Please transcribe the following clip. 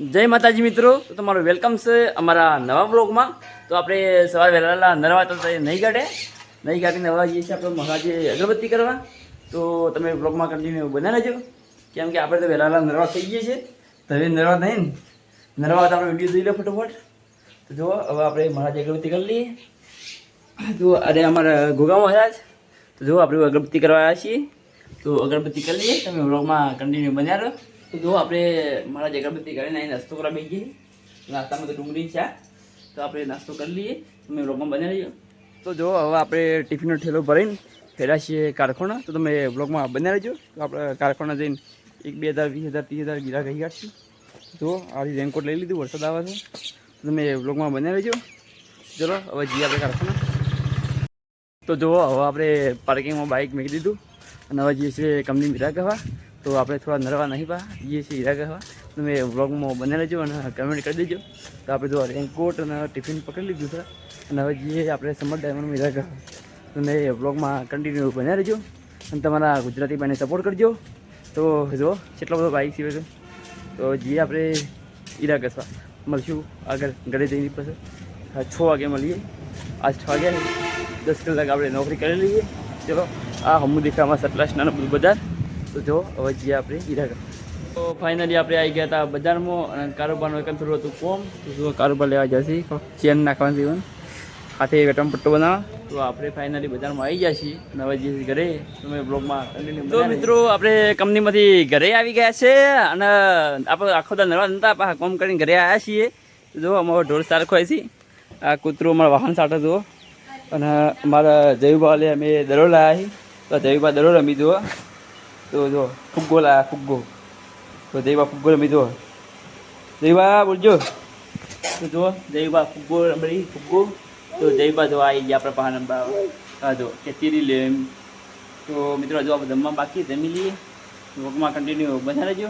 જય માતાજી મિત્રો, તો તમારું વેલકમ છે અમારા નવા બ્લોગમાં તો આપણે સવારે વહેલા નરવા તો નહીં કાઢે નહીં કાઢીને નવા જઈએ છીએ આપણે મહારાજે અગરબત્તી કરવા. તો તમે બ્લોગમાં કન્ટિન્યુ બનાવી લેજો કેમ કે આપણે તો વહેલા નરવા થઈ ગઈએ છીએ. તો હવે નરવા નહીં. ને નરવા તો આપણે વીડિયો જોઈ લો ફટોફટ. તો જુઓ, હવે આપણે મહારાજે અગરબત્તી કરી લઈએ. તો અરે અમારા ગોગામાં મહારાજ. તો જુઓ, આપણે અગરબત્તી કરવા આવ્યા છીએ. તો અગરબત્તી કરી લઈએ. તમે બ્લોગમાં કન્ટિન્યુ બન્યા રહો. તો જો આપણે મારા જગરબત્તી કરીને અહીં નાસ્તો કરવા બેસી નાસ્તામાં તો ડુંગળી છે. તો આપણે નાસ્તો કરી લઈએ. તમે બ્લોગમાં બની રહીજો. તો જો હવે આપણે ટિફિનનો ઠેલો ભરીને ફેર્યા છીએ કારખાના. તો તમે બ્લોગમાં બની રહેજો. તો આપણે કારખાના જઈને એક, બે હજાર, વીસ હજાર, ત્રીસ હજાર ગીરા કહી કાઢશું. જો આ રેનકોટ લઈ લીધું, વરસાદ આવે છે. તો તમે બ્લોગમાં બની રહેજો. ચલો, હવે જઈએ આપણે કારખાના. તો જુઓ હવે આપણે પાર્કિંગમાં બાઇક મૂકી દીધું. અને હવે જઈએ છીએ કંપની મીરા કહેવા. તો આપણે થોડા નરવા નહીં પા જઈએ છીએ હીરા કહેવા તમે વ્લોગમાં બને લેજો અને કમેન્ટ કરી દેજો. તો આપણે જો રેનકોટ અને ટિફિન પકડી લીધું છે, અને હવે જઈએ આપણે સમર ડાયમંડ હીરા કહેવા તમે વ્લોગમાં કન્ટિન્યુ બન્યા રહેજો, અને તમારા ગુજરાતી ભાઈને સપોર્ટ કરજો. તો જો, કેટલો બધો બાઇક છે, તો જઈએ આપણે હીરા કસવા મળશું આગળ ઘરે જઈને પછી. છ વાગે મળીએ. આજ છ વાગ્યા દસ કલાક આપણે નોકરી કરી લઈએ. ચલો, આ હમુ દેખામાં સતલાસના બધું બજાર. તો જો હવે જઈએ આપણે હીરા તો ફાઇનલી આપણે આવી ગયા હતા બજારમાં અને કારોબારનું એક થોડું હતું કોમ. તો જો કારોબાર લેવા જશે ચેન નાખવાનું જીવન હાથે વેટમ પટ્ટો બનાવ તો આપણે ફાઇનલી બજારમાં આવી ગયા છીએ અને હવે જઈએ ઘરે. તમે બ્લોગમાં તો મિત્રો આપણે કંપનીમાંથી ઘરે આવી ગયા છે અને આપણે આખો દા નવા નતા કોમ કરીને ઘરે આવ્યા છીએ. જો અમારો ઢોર સારખો છે. આ કૂતરું અમારા વાહન સાટો જુઓ. અને અમારા જયુબા લે અમે દરો લાવ્યા છીએ તો જયુબા દરો રમી જુઓ. તો જો ફુગ્ગો લા ફુગ્ગો તો જયુબા ફુગ્ગો રમી જો. જયુબા બોલજો. તો જો જયુબા ફુગ્ગો રમી ફુગ્ગો તો જયુબા જો આવી ગયા આપણા પહાડ નંબર હા જો, કે તીરી લે તો મિત્રો, જો આપણે જમવા બાકી જમી લઈએ. વોકમાં કન્ટિન્યુ બધા રહેજો.